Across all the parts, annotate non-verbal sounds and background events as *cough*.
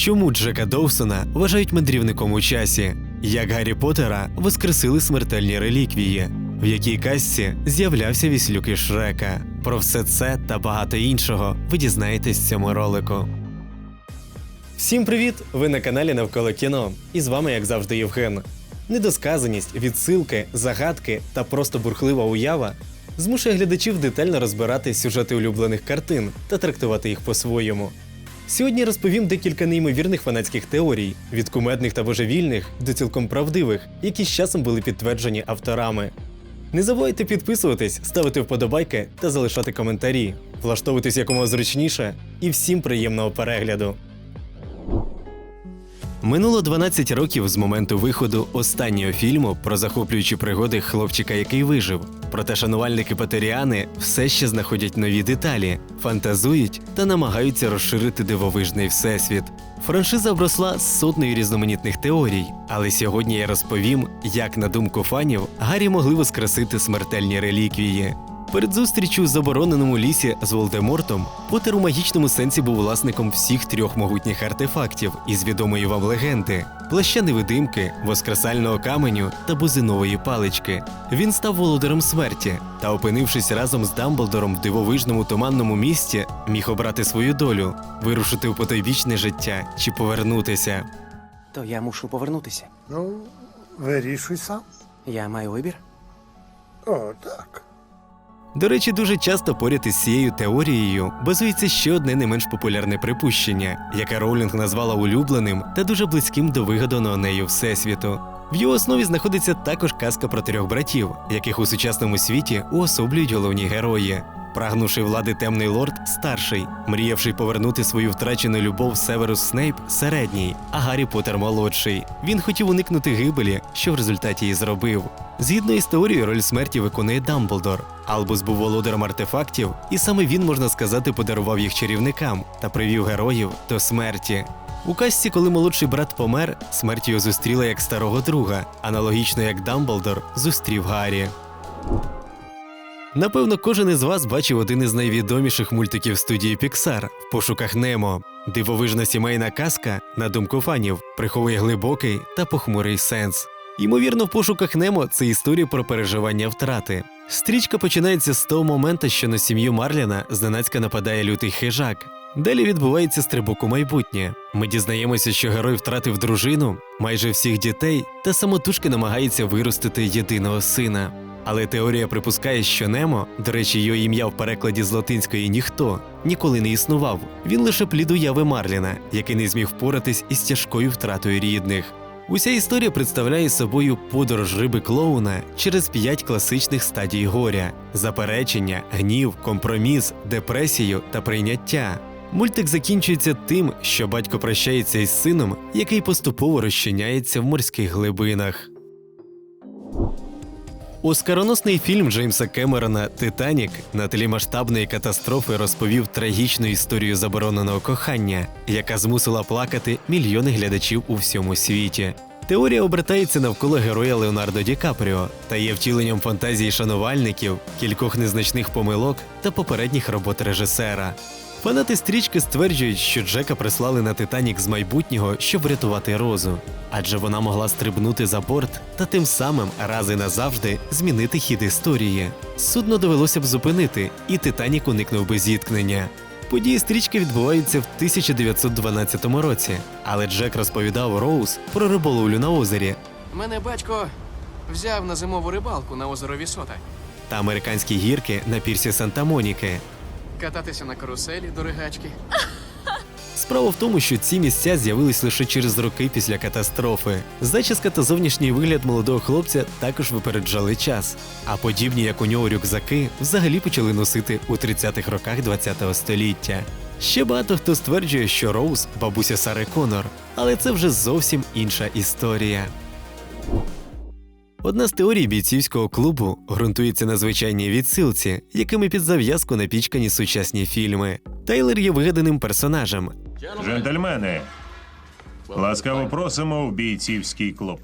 Чому Джека Доусона вважають мандрівником у часі? Як Гаррі Поттера воскресили смертельні реліквії? В якій казці з'являвся віслюк із Шрека? Про все це та багато іншого ви дізнаєтесь в цьому ролику. Всім привіт! Ви на каналі Навколо кіно. І з вами, як завжди, Євген. Недосказаність, відсилки, загадки та просто бурхлива уява змушує глядачів детально розбирати сюжети улюблених картин та трактувати їх по-своєму. Сьогодні розповім декілька неймовірних фанатських теорій, від кумедних та божевільних до цілком правдивих, які з часом були підтверджені авторами. Не забувайте підписуватись, ставити вподобайки та залишати коментарі, влаштовуватись якомога зручніше і всім приємного перегляду. Минуло 12 років з моменту виходу останнього фільму про захоплюючі пригоди хлопчика, який вижив. Проте шанувальники Патеріани все ще знаходять нові деталі, фантазують та намагаються розширити дивовижний всесвіт. Франшиза обросла сотнею різноманітних теорій, але сьогодні я розповім, як, на думку фанів, Гаррі могли воскресити смертельні реліквії. Перед зустрічю в забороненому лісі з Волдемортом Поттер у магічному сенсі був власником всіх трьох могутніх артефактів із відомої вам легенди: плаща невидимки, воскресального каменю та бузинової палички. Він став володарем смерті та, опинившись разом з Дамблдором в дивовижному туманному місті, міг обрати свою долю, вирушити у потойбічне життя чи повернутися. То я мушу повернутися. Ну, вирішуй сам. Я маю вибір. О, так. До речі, дуже часто поряд із цією теорією базується ще одне не менш популярне припущення, яке Роулінг назвала улюбленим та дуже близьким до вигаданого нею всесвіту. В його основі знаходиться також казка про трьох братів, яких у сучасному світі уособлюють головні герої. Прагнувши влади темний лорд старший, мріявши повернути свою втрачену любов Северус Снейп середній, а Гаррі Поттер молодший. Він хотів уникнути гибелі, що в результаті і зробив. Згідно із теорією, роль смерті виконує Дамблдор. Албус був володарем артефактів, і саме він, можна сказати, подарував їх чарівникам та привів героїв до смерті. У казці, коли молодший брат помер, смерть його зустріла як старого друга, аналогічно як Дамблдор зустрів Гаррі. Напевно, кожен із вас бачив один із найвідоміших мультиків студії Pixar в пошуках Немо. Дивовижна сімейна казка, на думку фанів, приховує глибокий та похмурий сенс. Ймовірно, в пошуках Немо це історія про переживання втрати. Стрічка починається з того моменту, що на сім'ю Марліна зненацька нападає лютий хижак. Далі відбувається стрибок у майбутнє. Ми дізнаємося, що герой втратив дружину, майже всіх дітей, та самотужки намагається виростити єдиного сина. Але теорія припускає, що Немо, до речі, його ім'я в перекладі з латинської ніхто, ніколи не існував. Він лише плід уяви Марліна, який не зміг впоратись із тяжкою втратою рідних. Уся історія представляє собою подорож риби клоуна через п'ять класичних стадій горя: заперечення, гнів, компроміс, депресію та прийняття. Мультик закінчується тим, що батько прощається із сином, який поступово розчиняється в морських глибинах. Оскароносний фільм Джеймса Кемерона Титанік на тлі масштабної катастрофи розповів трагічну історію забороненого кохання, яка змусила плакати мільйони глядачів у всьому світі. Теорія обертається навколо героя Леонардо Ді Капріо та є втіленням фантазії шанувальників, кількох незначних помилок та попередніх робот режисера. Фанати стрічки стверджують, що Джека прислали на Титанік з майбутнього, щоб врятувати Розу, адже вона могла стрибнути за борт та тим самим раз і назавжди змінити хід історії. Судно довелося б зупинити, і Титанік уникнув би зіткнення. Події стрічки відбуваються в 1912 році, але Джек розповідав Роуз про риболовлю на озері Мене батько взяв на зимову рибалку на озеро Вісота. та американські гірки на пірсі Санта-Моніки. Кататися на каруселі до ригачки. *laughs* Справа в тому, що ці місця з'явились лише через роки після катастрофи. Зачіска та зовнішній вигляд молодого хлопця також випереджали час. А подібні, як у нього рюкзаки, взагалі почали носити у 30-х роках ХХ століття. Ще багато хто стверджує, що Роуз бабуся Сари Конор, але це вже зовсім інша історія. Одна з теорій бійцівського клубу ґрунтується на звичайній відсилці, якими під зав'язку напічкані сучасні фільми. Тейлор є вигаданим персонажем, Джентльмени, ласкаво просимо в бійцівський клуб.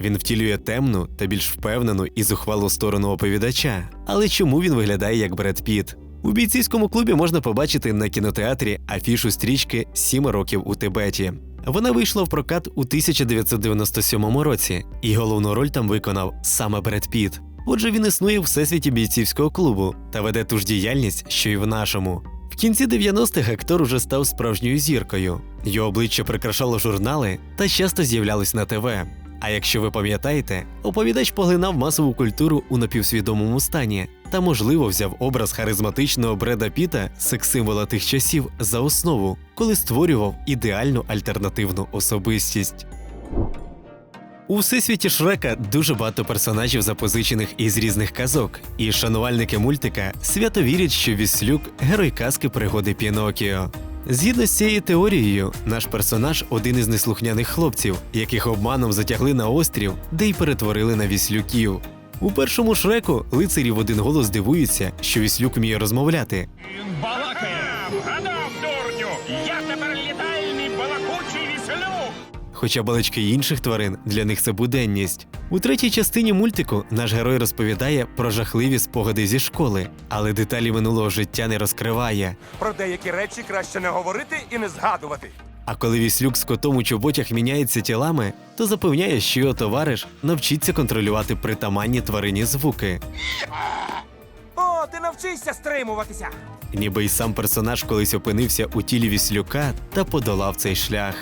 Він втілює темну та більш впевнену і зухвалу сторону оповідача. Але чому він виглядає як Бред Піт? У бійцівському клубі можна побачити на кінотеатрі афішу стрічки «Сім років у Тибеті. Вона вийшла в прокат у 1997 році, і головну роль там виконав саме Бред Піт. Отже, він існує в всесвіті бійцівського клубу та веде ту ж діяльність, що й в нашому. Кінці 90-х актор уже став справжньою зіркою. Його обличчя прикрашало журнали та часто з'являлось на ТВ. А якщо ви пам'ятаєте, оповідач поглинав масову культуру у напівсвідомому стані та, можливо, взяв образ харизматичного Бреда Піта, секс-символа тих часів, за основу, коли створював ідеальну альтернативну особистість. У всесвіті Шрека дуже багато персонажів, запозичених із різних казок, і шанувальники мультика свято вірять, що Віслюк герой казки пригоди Пінокіо. Згідно з цією теорією, наш персонаж один із неслухняних хлопців, яких обманом затягли на острів, де й перетворили на віслюків. У першому шреку лицарі в один голос дивуються, що віслюк вміє розмовляти, Хоча балачки інших тварин для них це буденність. У третій частині мультику наш герой розповідає про жахливі спогади зі школи, але деталі минулого життя не розкриває. Про деякі речі краще не говорити і не згадувати. А коли віслюк з котом у чоботях міняється тілами, то запевняє, що його товариш навчиться контролювати притаманні тварині звуки. О, ти навчишся стримуватися. Ніби й сам персонаж колись опинився у тілі віслюка та подолав цей шлях.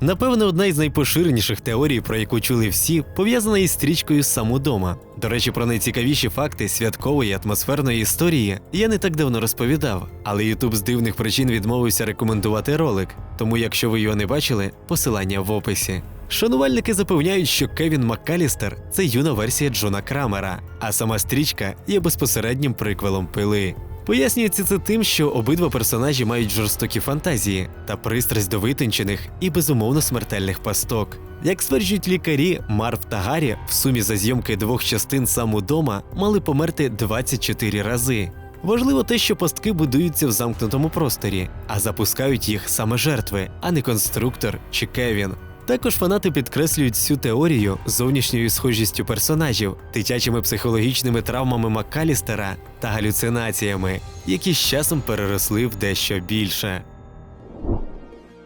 Напевно, одна із найпоширеніших теорій, про яку чули всі, пов'язана із стрічкою «Сам удома». До речі, про найцікавіші факти святкової атмосферної історії я не так давно розповідав, але Ютуб з дивних причин відмовився рекомендувати ролик. Тому, якщо ви його не бачили, посилання в описі. Шанувальники запевняють, що Кевін Маккалістер це юна версія Джона Крамера, а сама стрічка є безпосереднім приквелом пили. Пояснюється це тим, що обидва персонажі мають жорстокі фантазії та пристрасть до витончених і безумовно смертельних пасток. Як стверджують лікарі, Марв та Гаррі в сумі за зйомки двох частин сам удома мали померти 24 рази. Важливо те, що пастки будуються в замкнутому просторі, а запускають їх саме жертви, а не конструктор чи Кевін. Також фанати підкреслюють цю теорію зовнішньою схожістю персонажів, дитячими психологічними травмами Маккалістера та галюцинаціями, які з часом переросли в дещо більше.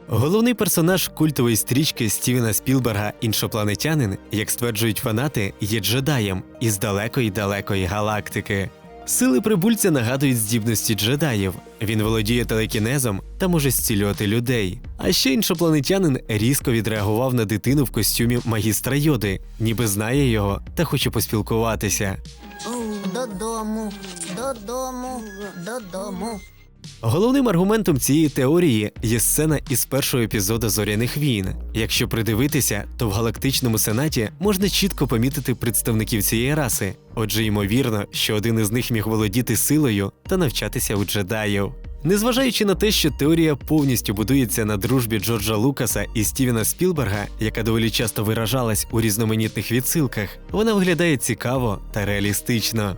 Головний персонаж культової стрічки Стівена Спілберга Іншопланетянин, як стверджують фанати, є джедаєм із далекої далекої галактики. Сили прибульця нагадують здібності джедаїв. Він володіє телекінезом та може зцілювати людей. А ще іншопланетянин різко відреагував на дитину в костюмі магістра Йоди, ніби знає його та хоче поспілкуватися. Додому, додому, додому. Головним аргументом цієї теорії є сцена із першого епізоду зоряних війн. Якщо придивитися, то в галактичному сенаті можна чітко помітити представників цієї раси. Отже, ймовірно, що один із них міг володіти силою та навчатися у джедаїв. Незважаючи на те, що теорія повністю будується на дружбі Джорджа Лукаса і Стівена Спілберга, яка доволі часто виражалась у різноманітних відсилках, вона виглядає цікаво та реалістично.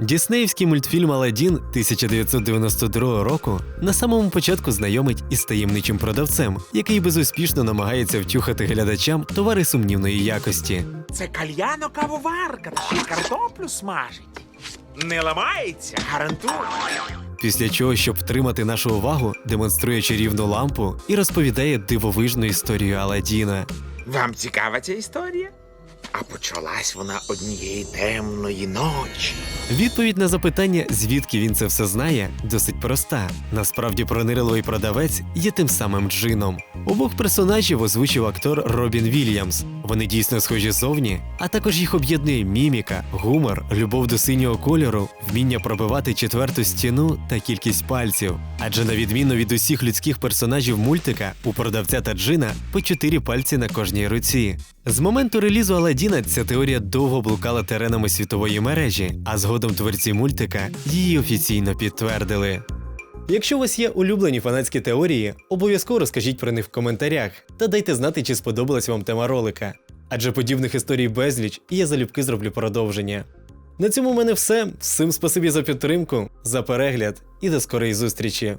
Діснеївський мультфільм Аладдін 1992 року на самому початку знайомить із таємничим продавцем, який безуспішно намагається втюхати глядачам товари сумнівної якості. Це кальяно кавоварка, картоплю смажить. Не ламається, гарантую. Після чого, щоб втримати нашу увагу, демонструє чарівну лампу і розповідає дивовижну історію Аладдіна. Вам цікава ця історія? Почалась вона однієї темної ночі. Відповідь на запитання, звідки він це все знає, досить проста. Насправді пронирливий продавець є тим самим джином. Обох персонажів озвучив актор Робін Вільямс. Вони дійсно схожі зовні, а також їх об'єднує міміка, гумор, любов до синього кольору, вміння пробивати четверту стіну та кількість пальців. Адже на відміну від усіх людських персонажів мультика, у продавця та джина по чотири пальці на кожній руці. З моменту релізу Аладдіна ця теорія довго блукала теренами світової мережі, а згодом творці мультика її офіційно підтвердили. Якщо у вас є улюблені фанатські теорії, обов'язково розкажіть про них в коментарях та дайте знати, чи сподобалась вам тема ролика. Адже подібних історій безліч, і я залюбки зроблю продовження. На цьому в мене все. Всім спасибі за підтримку, за перегляд і до скорої зустрічі.